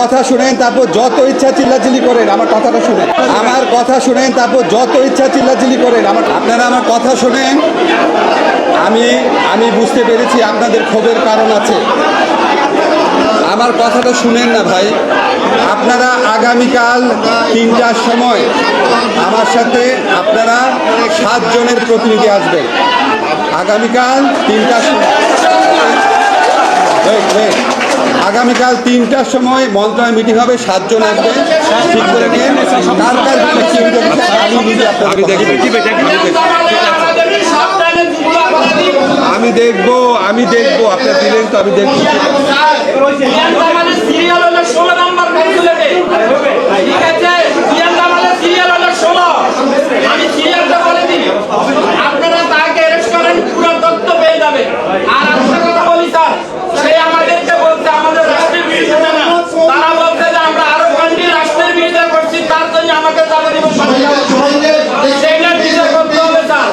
কথা শুনেন, তারপর যত ইচ্ছা চিল্লাচিল্লি করেন, আমার কথাটা শুনেন। আমার কথা শুনেন, তারপর যত ইচ্ছা চিল্লাচিল্লি করেন, আমার আপনারা আমার কথা শুনেন। আমি আমি বুঝতে পেরেছি আপনাদের ক্ষোভের কারণ আছে। আমার কথাটা শুনেন না ভাই। আপনারা আগামীকাল তিনটার সময় আমার সাথে আপনারা সাতজনের প্রতিনিধি আসবেন। আগামীকাল তিনটার সময়. আগামীকাল তিনটার সময় মন্ত্রণালয় মিটিং হবে সাতজন আসবে। ঠিক করে নিয়ে কার কার পারে, আমি নিজে। আমি দেখব আমি দেখব আপনার দিলেন তো আমি দেখব সিরিয়াল হলো ষোলো নাম্বার ক্যালকুলেটে ঠিক আছে সিরিয়াল হলো ষোলো আমি সিরিয়ালটা বলে দিই আপনারা তাকে অ্যারেস্ট করেন পুরো তথ্য পেয়ে যাবে আর একটা কথা বলি স্যার সে আমাদেরকে বলছে আমাদের রাষ্ট্রের বিরুদ্ধে না তারা বলছে যে আমরা আরও কয়েকটি রাষ্ট্রের বিরুদ্ধে করছি তার জন্য আমাকে যাবতীয় শাস্তি হবে। সেটার বিচার করতে হবে স্যার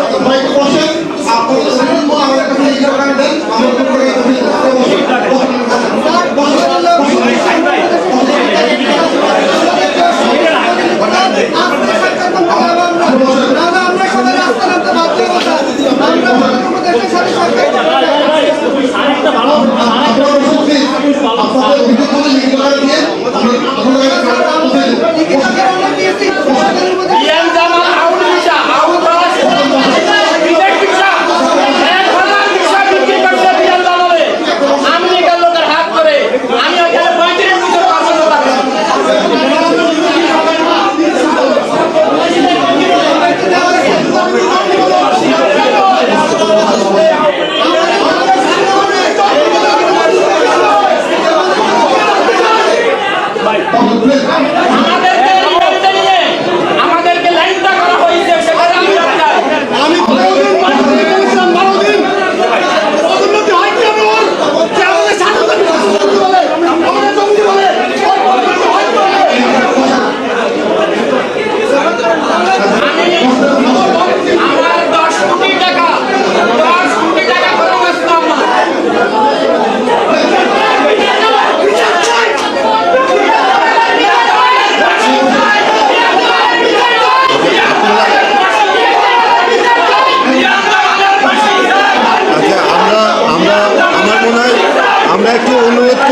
ইয়ান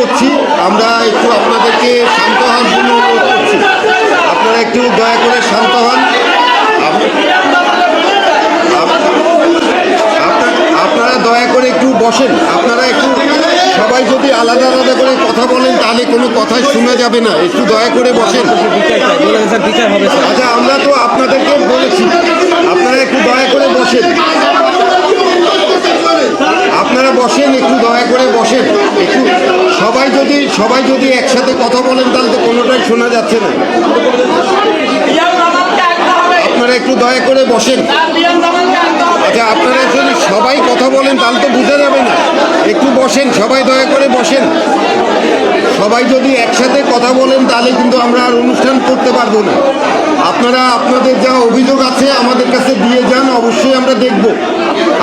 করছি। আমরা একটু আপনাদেরকে শান্ত হওয়ার জন্য অনুরোধ করছি। আপনারা একটু দয়া করে শান্ত হন। আপ- আপ- আপনারা দয়া করে একটু বসেন। আপনারা একটু সবাই যদি আলাদা আলাদা করে কথা বলেন, তাহলে কোনো কথাই শোনা যাবে না। একটু দয়া করে বসেন আচ্ছা আমরা তো আপনাদেরকে বলেছি আপনারা একটু দয়া করে বসেন আপনারা বসেন, একটু দয়া করে বসেন। একটু সবাই যদি সবাই যদি একসাথে কথা বলেন, তাহলে তো কোনোটাই শোনা যাচ্ছে না। আপনারা একটু দয়া করে বসেন। আচ্ছা আপনারা যদি সবাই কথা বলেন, তাহলে তো বোঝা যাবে না। একটু বসেন, সবাই দয়া করে বসেন। সবাই যদি একসাথে কথা বলেন, তাহলে কিন্তু আমরা আর অনুষ্ঠান করতে পারব না। আপনারা, আপনাদের যা অভিযোগ আছে আমাদের কাছে দিয়ে যান, অবশ্যই আমরা দেখব।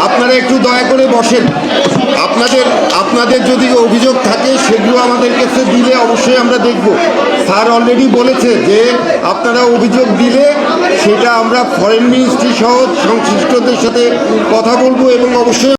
আপনারা একটু দয়া করে বসেন। আপনাদের আপনাদের যদি অভিযোগ থাকে, সেগুলো আমাদের কাছে দিলে অবশ্যই আমরা দেখব। স্যার অলরেডি বলেছে যে আপনারা অভিযোগ দিলে সেটা আমরা ফরেন মিনিস্ট্রি সহ সংশ্লিষ্টদের সাথে কথা বলব এবং অবশ্যই